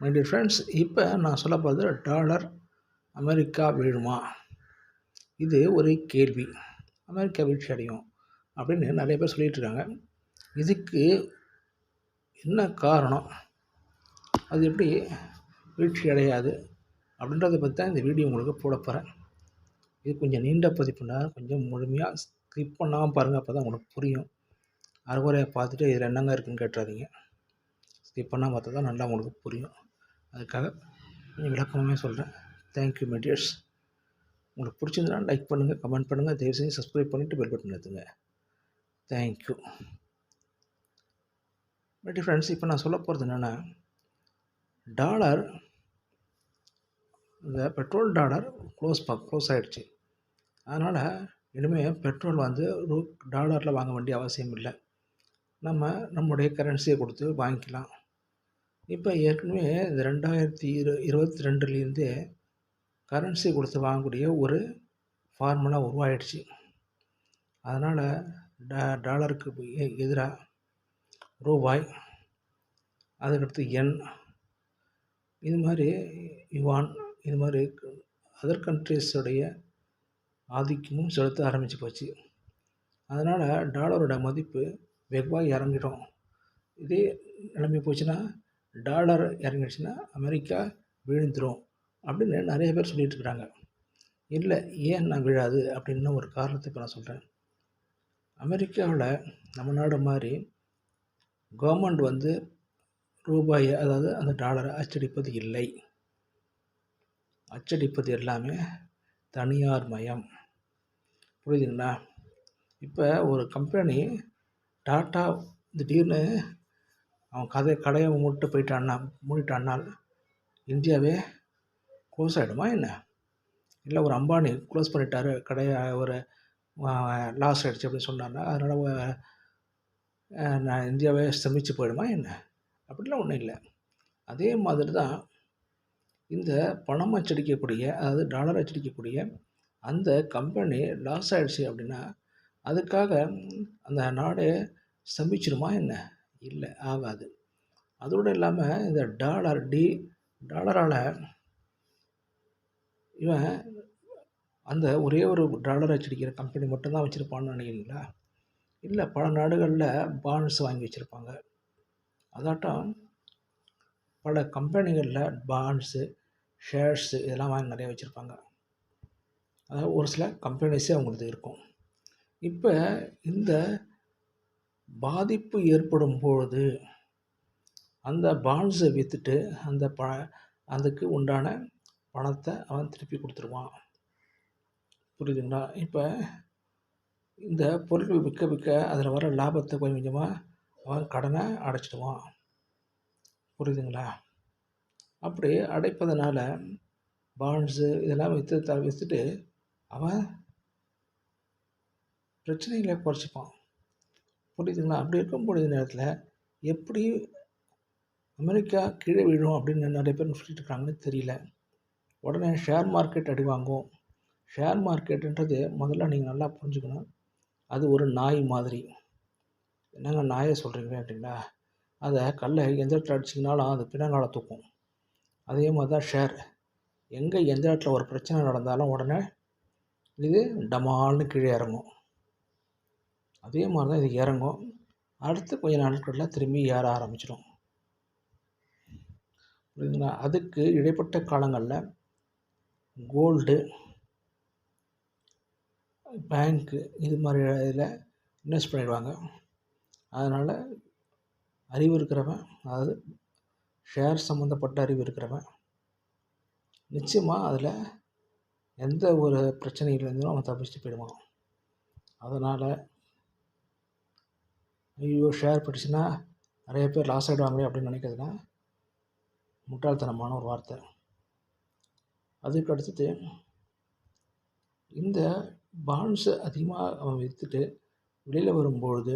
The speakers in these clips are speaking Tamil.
மை டியர் ஃப்ரெண்ட்ஸ் இப்போ நான் சொல்ல போகிறது டாலர் அமெரிக்கா வீழுமா? இது ஒரு கேள்வி. அமெரிக்கா வீழ்ச்சி அடையும் அப்படின்னு நிறைய பேர் சொல்லிகிட்டு இருக்காங்க. இதுக்கு என்ன காரணம்? அது எப்படி வீழ்ச்சி அடையாது? அப்படின்றத பற்றி தான் இந்த வீடியோ உங்களுக்கு போட போகிறேன் இது கொஞ்சம் நீண்ட பதிப்புனா கொஞ்சம் முழுமையாக ஸ்கிப் பண்ணாமல் பாருங்கள் அப்போ தான் உங்களுக்கு புரியும். அரைகுறையாக பார்த்துட்டு இதில் என்னங்க இருக்குதுன்னு கேட்டுறாதீங்க. ஸ்கிப் பண்ணால் பார்த்தா தான் நல்லா உங்களுக்கு புரியும். அதுக்காக கொஞ்சம் விளக்கமாகவே சொல்கிறேன் தேங்க்யூ மெடியர்ஸ் உங்களுக்கு பிடிச்சிருந்தா லைக் பண்ணுங்கள் கமெண்ட் பண்ணுங்கள் தயவு செஞ்சு சப்ஸ்கிரைப் பண்ணிவிட்டு பெல் பட்டன் எடுத்துங்க தேங்க்யூ பட் ஃப்ரெண்ட்ஸ் இப்போ நான் சொல்ல போகிறது என்னென்னா டாலர் இந்த பெட்ரோல் டாலர் க்ளோஸ் ப க்ளோஸ் ஆகிடுச்சு அதனால் இனிமேல் பெட்ரோல் வந்து ரூ டாலரில் வாங்க வேண்டிய அவசியம் இல்லை. நம்ம நம்முடைய கரன்சியை கொடுத்து வாங்கிக்கலாம். இப்போ ஏற்கனவே இந்த ரெண்டாயிரத்தி இரு இருபத்தி ரெண்டுலேருந்தே கரன்சி கொடுத்து வாங்கக்கூடிய ஒரு ஃபார்முலா உருவாயிடுச்சு. அதனால் டா டாலருக்கு எதிராக ரூபாய் அதுக்கடுத்து எண் இது மாதிரி யுவான் இது மாதிரி அதர் கண்ட்ரீஸுடைய ஆதிக்கமும் செலுத்த ஆரம்பித்து போச்சு. அதனால் டாலரோட மதிப்பு வெகுவாக இறங்கிடும் இதே நிலைமை போச்சுன்னா டாலர் இறங்கிடுச்சுன்னா அமெரிக்கா விழுந்துடும் அப்படின்னு நிறைய பேர் சொல்லிகிட்டு இருக்கிறாங்க இல்லை ஏன் நான் விழாது அப்படின்னு ஒரு காரணத்தை இப்போ நான் சொல்கிறேன் அமெரிக்காவில் நம்ம நாடு மாதிரி கவர்மெண்ட் வந்து ரூபாயை அதாவது அந்த டாலரை அச்சடிப்பது இல்லை. அச்சடிப்பது எல்லாமே தனியார் மயம். புரியுதுங்களா? இப்போ ஒரு கம்பெனி டாட்டா திடீர்னு அவன் கதை கடையை மூட்டு போயிட்டான்னா மூடிட்டான்னால் இந்தியாவே க்ளோஸ் ஆகிடுமா என்ன? இல்லை ஒரு அம்பானி க்ளோஸ் பண்ணிட்டாரு கடையை ஒரு லாஸ் ஆகிடுச்சு அப்படின்னு சொன்னார்னா அதனால் நான் இந்தியாவே ஸ்தமிச்சு போயிடுமா என்ன? அப்படிலாம் ஒன்றும் இல்லை. அதே மாதிரி தான் இந்த பணம் அச்சடிக்கக்கூடிய அதாவது டாலர் அச்சடிக்கக்கூடிய அந்த கம்பெனி லாஸ் ஆகிடுச்சு அப்படின்னா அதுக்காக அந்த நாடே ஸ்தம்பிச்சிருமா என்ன? இல்லை ஆகாது. அதோடு இல்லாமல் இந்த டாலர் டி டாலரால் இவன் அந்த ஒரே ஒரு டாலர் அச்சடிக்கிற கம்பெனி மட்டும்தான் வச்சுருப்பான்னு நினைக்கிறீங்களா? இல்லை பல நாடுகளில் பாண்ட்ஸ் வாங்கி வச்சுருப்பாங்க. அதாட்டம் பல கம்பெனிகளில் பாண்ட்ஸு ஷேர்ஸு இதெல்லாம் வாங்கி நிறைய வச்சுருப்பாங்க. அதாவது ஒரு சில கம்பெனிஸே அவங்களுக்கு இருக்கும். இப்போ இந்த பாதிப்பு ஏற்படும் பொழுது அந்த பாண்ட்ஸை விற்றுட்டு அந்த ப அதுக்கு உண்டான பணத்தை அவன் திருப்பி கொடுத்துருவான். புரியுதுங்களா? இப்போ இந்த பொருட்கள் விற்க விற்க அதில் வர லாபத்தை கொஞ்சம் கொஞ்சமாக அவன் கடனை அடைச்சிடுவான். புரியுதுங்களா? அப்படி அடைப்பதனால் பாண்ட்ஸு இதெல்லாம் விற்று த விற்றுட்டு அவன் பிரச்சனைகளை குறைச்சிப்பான். புரியுதுங்களா? அப்படி இருக்கும் பொழுது நேரத்தில் எப்படி அமெரிக்கா கீழே விழும் அப்படின்னு நிறைய பேர் சொல்லிட்டு இருக்காங்கன்னு தெரியல. உடனே ஷேர் மார்க்கெட் அடி வாங்கும் ஷேர் மார்க்கெட்டுன்றது முதல்ல நீங்கள் நல்லா புரிஞ்சுக்கணும். அது ஒரு நாய் மாதிரி. என்னங்க நாயை சொல்கிறீங்க அப்படின்னா அதை கல்லை எந்த இடத்துல அடிச்சிங்கனாலும் அது பின்னங்கால தூக்கும். அதே மாதிரி தான் ஷேர் எங்கே எந்த இடத்துல ஒரு பிரச்சனை நடந்தாலும் உடனே இது டமால்னு கீழே இறங்கும். அதே மாதிரி தான் இது இறங்கும். அடுத்து கொஞ்ச நாட்களில் திரும்பி ஏற ஆரம்பிச்சிடும். புரியுதுங்களா? அதுக்கு இடைப்பட்ட காலங்களில் கோல்டு பேங்க்கு இது மாதிரி இதில் இன்வெஸ்ட் பண்ணிடுவாங்க. அதனால் அறிவு இருக்கிறவன் அதாவது ஷேர் சம்மந்தப்பட்ட அறிவு இருக்கிறவன் நிச்சயமாக அதில் எந்த ஒரு பிரச்சனையிலேருந்தும் அவன் தப்பிச்சுட்டு போயிடுவான். அதனால் ஐயோ ஷேர் படிச்சுன்னா நிறைய பேர் லாஸ் ஆகிடுவாங்களே அப்படின்னு நினைக்கிறதுனா முட்டாள்தனமான ஒரு வார்த்தை. அதுக்கு அடுத்தது இந்த பாண்ட்ஸை அதிகமாக அவன் விற்றுட்டு வெளியில் வரும்பொழுது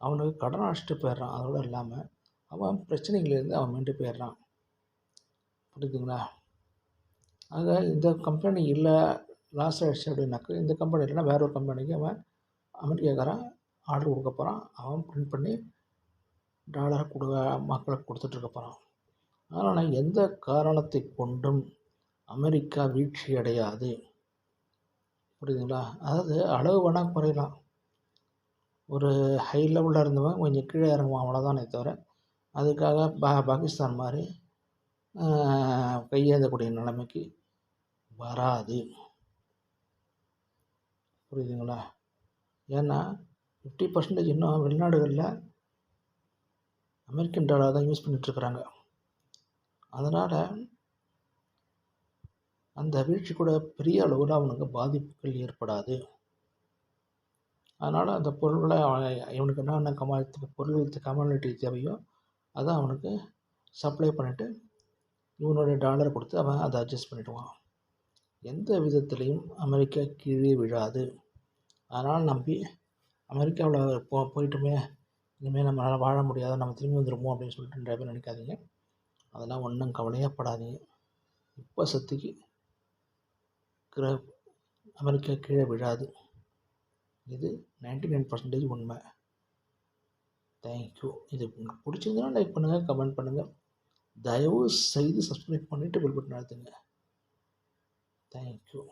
அவனுக்கு கடன் அழைச்சிட்டு போயிடுறான். அதோடு இல்லாமல் அவன் பிரச்சனைகள்லேருந்து அவன் மீண்டு போயிடுறான். புரியுதுங்களா? ஆக இந்த கம்பெனி இல்லை லாஸ் ஆகிடுச்சு அப்படின்னாக்க இந்த கம்பெனி இல்லைன்னா வேற ஒரு கம்பெனிக்கு அவன் அமெரிக்காக்காரன் ஆர்டர் கொடுக்க போகிறான் அவன் பிரிண்ட் பண்ணி டாலரை கொடுக்க மக்களுக்கு கொடுத்துட்ருக்க போகிறான் அதனால் எந்த காரணத்தை கொண்டும் அமெரிக்கா வீழ்ச்சி அடையாது. புரியுதுங்களா? அதாவது அளவு வேணால் குறையலாம். ஒரு ஹை லெவலில் இருந்தவன் கொஞ்சம் கீழே இறங்குவான் அவ்வளோதானே தவிர அதுக்காக பா பாகிஸ்தான் மாதிரி கையேந்தக்கூடிய நிலைமைக்கு வராது. புரியுதுங்களா? ஏன்னா ஃபிஃப்டி பர்சன்டேஜ் இன்னும் வெளிநாடுகளில் அமெரிக்கன் டாலர் தான் யூஸ் பண்ணிகிட்ருக்குறாங்க அதனால் அந்த வீழ்ச்சி கூட பெரிய அளவில் அவனுக்கு பாதிப்புகள் ஏற்படாது. அதனால் அந்த பொருள்களை அவன் இவனுக்கு என்னென்ன கமா பொருள்களுக்கு கமாடிட்டி தேவையோ அதை அவனுக்கு சப்ளை பண்ணிவிட்டு இவனுடைய டாலரை கொடுத்து அவன் அதை அட்ஜஸ்ட் பண்ணிவிடுவான் எந்த விதத்துலேயும் அமெரிக்கா கீழே விழாது. அதனால் நம்பி அமெரிக்காவில் போ போயிட்டோமே இனிமேல் நம்மளால் வாழ முடியாது நம்ம திரும்பி வந்துடுமோ அப்படின்னு சொல்லிட்டு நிறைய பேர் நினைக்காதீங்க. அதெல்லாம் ஒன்றும் கவலையே படாதீங்க இப்போ சத்திக்கு கிர அமெரிக்கா கீழே விழாது. இது நைன்டி நைன் பர்சன்டேஜ் உண்மை தேங்க்யூ இது உங்களுக்கு பிடிச்சிருந்தனா லைக் பண்ணுங்கள் கமெண்ட் பண்ணுங்கள் தயவு செய்து சப்ஸ்கிரைப் பண்ணிவிட்டு பில் பட்டன் அழுத்துங்க. தேங்க்யூ